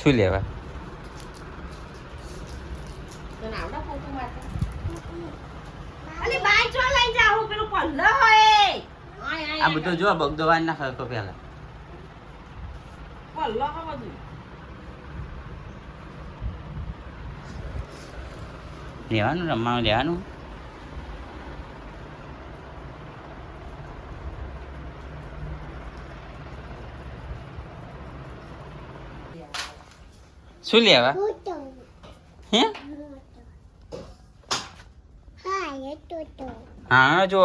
શું લેવા આ બધું જો બગદવાન ના ખરકો પેલા લેવાનું રમવાનું લેવાનું. શું લેવા હે? હા જો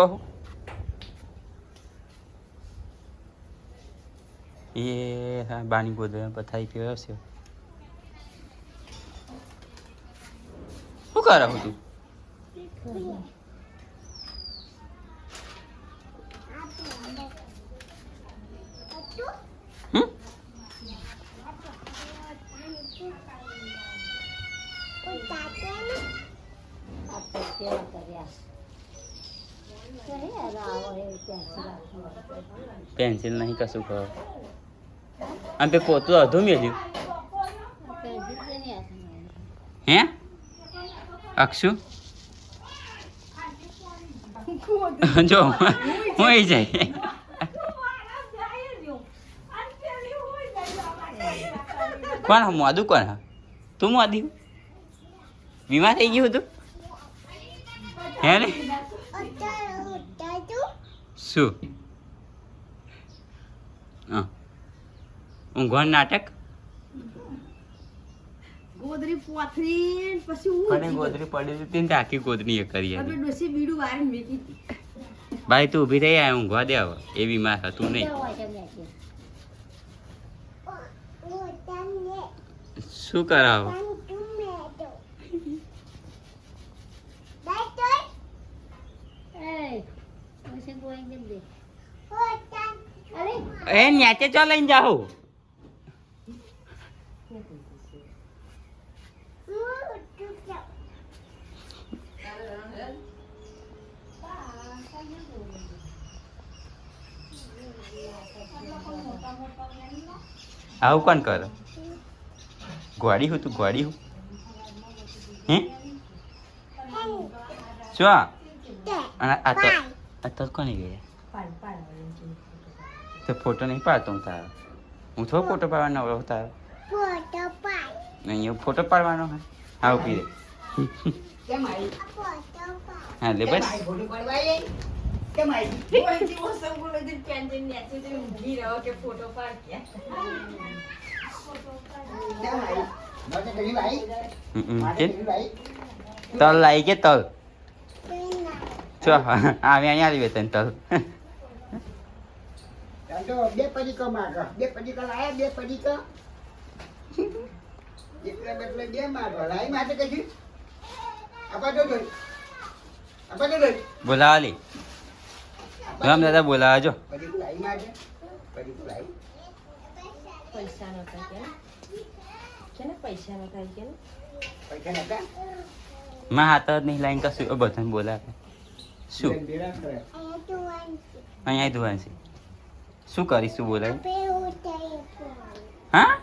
એ હા બાની ગોદ પથાઈ પીવ્યો છે. શું કરે હું તું? પેન્સિલ નહીં કશું કહો આમ પે પોતું અધું મેલ્યું હે? અક્ષુ? જો હું એ જાય કોણ, મોદું કોણ? તું મોદી? બીમાર થઈ ગયું તું હે ને? શું? હા. ઊંઘવાનું નાટક? ગોદરી પોથરી પછી હું ગોદરી પડી હતી ને આખી ગોદરી એ કરી આપણે ડોસી બીડું વારીને મેકી હતી. ભાઈ તું ઊભી રહી આ ઊંઘવા દે હવે. એ બીમાર હતું નહીં. શું કરાવો? એ ન્યાચે ચો લઈને જાઓ આવું કોણ કરો? ગોળી હું તું ગોળી હું? હે? શું આ? તો આ તો કોની એમ તો ફોટો નહીં પાડતો હું તારો. હું થોડો ફોટો પાડવાનો આવડો તારો. નહીં ફોટો પાડવાનો હોય? હા ઊભી રે હા લે બસ. Photo photo? તલ લાઈ કે તલ? ચો આવી અહીંયા આવી તને તલ. ચાલો બે પડીકા માગો. બે પડીકા લાયા બે પડીકા? એટલે બદલે બે માગો. લાઈ માટે કશું બોલાવા લે રામ દાદા બોલાવા જો પૈસા નતા કે? કેને પૈસા નતા કે? પૈસા નતા માં હાથ જ નહીં લાઈન કશું. બધાને બોલાવે. શું? અહીંયા ધોવાનું છે શું કરીશું બોલે હા?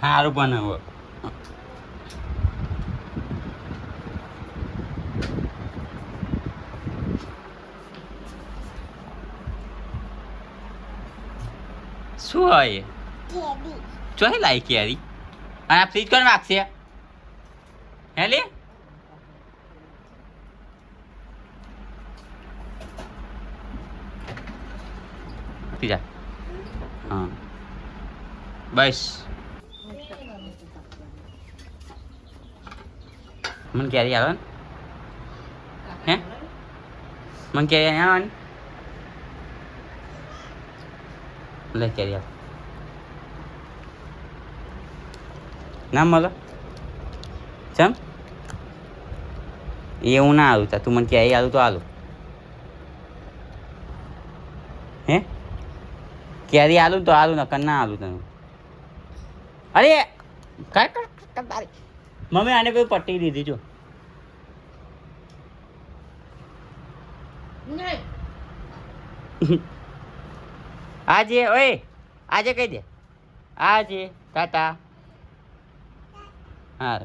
હારું બનાવો શું હોય? ચોહી લાઈ કેરી અને આ ફ્રીજ કોણ વાગશે? હે લે? પીજા હા. બસ. મને કેરી આવે? હે? મને કેરી આવે? ને લે ક્યારે આવે ના મળે ચમ એવું ના આવ્યું તા. તું મને ક્યાંય આવ્યું તો આલું. હે? કેરી આલું તો આલું નકર ના આલું તને. અરે! કર કર કર તારી મમ્મી આને પેલું પટ્ટી દીધી જો. નહીં. આજે ઓય આજે કહી દે. આજે ટાટા. હા